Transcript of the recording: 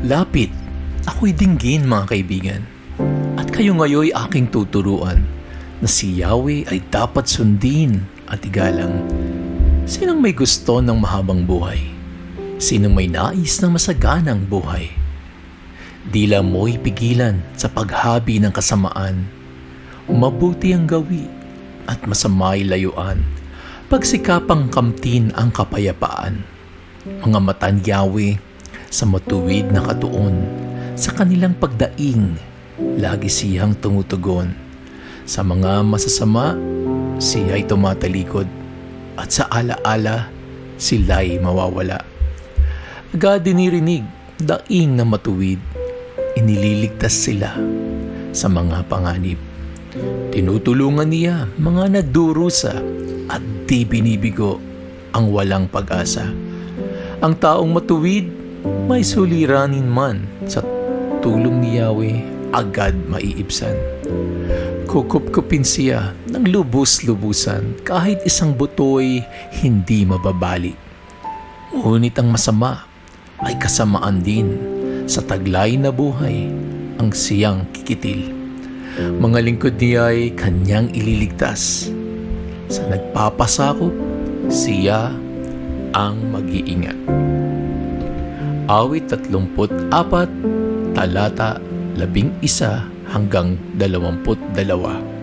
Lapit, ako'y dinggin mga kaibigan. At kayo ngayoy aking tuturuan na si Yahweh ay dapat sundin at igalang. Sinong may gusto ng mahabang buhay? Sinong may nais ng masaganang buhay? Dila mo'y pigilan sa paghabi ng kasamaan. Mabuti ang gawi at masama'y layuan. Pagsikapang kamtin ang kapayapaan. Mga matan Yahweh sa matuwid na katuon. Sa kanilang pagdaing, lagi siyang tumutugon. Sa mga masasama, siya'y tumatalikod. At sa alaala, sila'y mawawala. Agad dinirinig, daing na matuwid, inililigtas sila sa mga panganib. Tinutulungan niya mga nagdurusa at di binibigo ang walang pag-asa. Ang taong matuwid, may suliranin man sa tulong ni Yahweh agad maiibsan. Kukupkupin siya ng lubos-lubusan kahit isang butoy hindi mababali. Ngunit ang masama ay kasamaan din sa taglay na buhay ang siyang kikitil. Mga lingkod niya ay kanyang ililigtas. Sa nagpapasakop, siya ang mag-iingat. Awit 34, talata 11 hanggang 22.